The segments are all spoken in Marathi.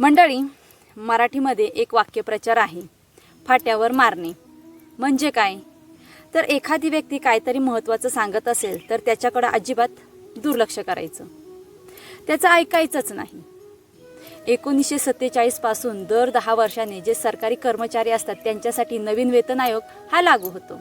मंडळी मराठीमध्ये एक वाक्यप्रचार आहे फाट्यावर मारणे. म्हणजे काय? तर एखादी व्यक्ती काहीतरी महत्त्वाचं सांगत असेल तर त्याच्याकडं अजिबात दुर्लक्ष करायचं. त्याचं ऐकायचंच नाही. एकोणीसशे सत्तेचाळीसपासून दर दहा वर्षाने जे सरकारी कर्मचारी असतात त्यांच्यासाठी नवीन वेतन आयोग हा लागू होतो.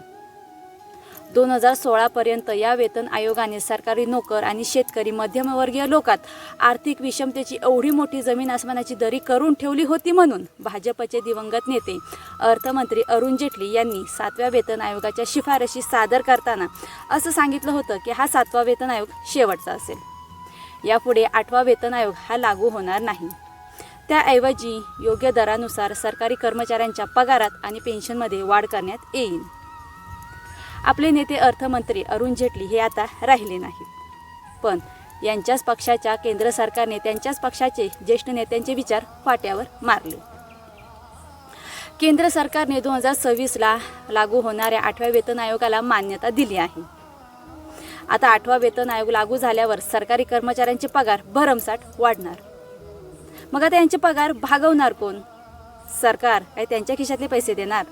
दोन हजार सोळापर्यंत या वेतन आयोगाने सरकारी नोकर आणि शेतकरी मध्यमवर्गीय लोकात आर्थिक विषमतेची एवढी मोठी जमीन आसमानाची दरी करून ठेवली होती म्हणून भाजपचे दिवंगत नेते अर्थमंत्री अरुण जेटली यांनी सातव्या वेतन आयोगाच्या शिफारशी सादर करताना असं सांगितलं होतं की हा सातवा वेतन आयोग शेवटचा असेल. यापुढे आठवा वेतन आयोग हा लागू होणार नाही. त्याऐवजी योग्य दरानुसार सरकारी कर्मचाऱ्यांच्या पगारात आणि पेन्शनमध्ये वाढ करण्यात येईल. आपले नेते अर्थमंत्री अरुण जेटली हे आता राहिले नाहीत. पण यांच्याच पक्षाच्या केंद्र सरकारने त्यांच्याच पक्षाचे ज्येष्ठ नेत्यांचे विचार फाट्यावर मारले. केंद्र सरकारने दोन हजार सव्वीसला लागू होणाऱ्या आठव्या वेतन आयोगाला मान्यता दिली आहे. आता आठवा वेतन आयोग लागू झाल्यावर सरकारी कर्मचाऱ्यांचे पगार भरमसाठ वाढणार. मग आता यांचे पगार भागवणार कोण? सरकार काय त्यांच्या खिशातले पैसे देणार?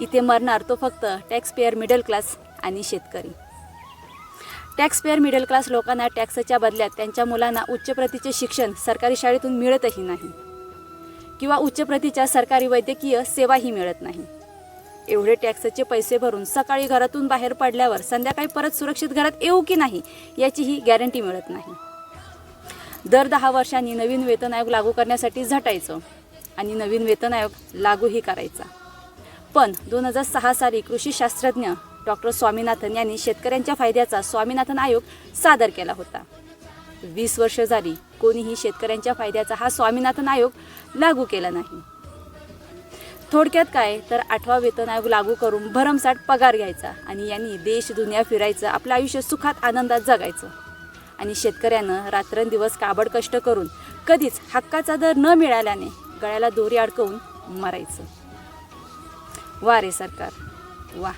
इथे मरणार तो फक्त टॅक्सपेअर मिडल क्लास आणि शेतकरी. टॅक्सपेअर मिडल क्लास लोकांना टॅक्सच्या बदल्यात त्यांच्या मुलांना उच्च प्रतीचे शिक्षण सरकारी शाळेतून मिळतही नाही. किंवा उच्च प्रतीच्या सरकारी वैद्यकीय सेवाही मिळत नाही. एवढे टॅक्सचे पैसे भरून सकाळी घरातून बाहेर पडल्यावर संध्याकाळी परत सुरक्षित घरात येऊ की नाही याचीही गॅरंटी मिळत नाही. दर दहा वर्षांनी नवीन वेतन आयोग लागू करण्यासाठी झटायचं आणि नवीन वेतन आयोग लागूही करायचा. पण दोन हजार सहा साली कृषी शास्त्रज्ञ डॉक्टर स्वामीनाथन यांनी शेतकऱ्यांच्या फायद्याचा स्वामीनाथन आयोग सादर केला होता. वीस वर्ष झाली कोणीही शेतकऱ्यांच्या फायद्याचा हा स्वामीनाथन आयोग लागू केला नाही. थोडक्यात काय तर आठवा वेतन आयोग लागू करून भरमसाठ पगार घ्यायचा आणि यांनी देश दुनिया फिरायचं आपलं आयुष्य सुखात आनंदात जगायचं. आणि शेतकऱ्यानं रात्रंदिवस काबड कष्ट करून कधीच हक्काचा दर न मिळाल्याने गळ्याला दोरी अडकवून मरायचं. वा रे सरकार. वा.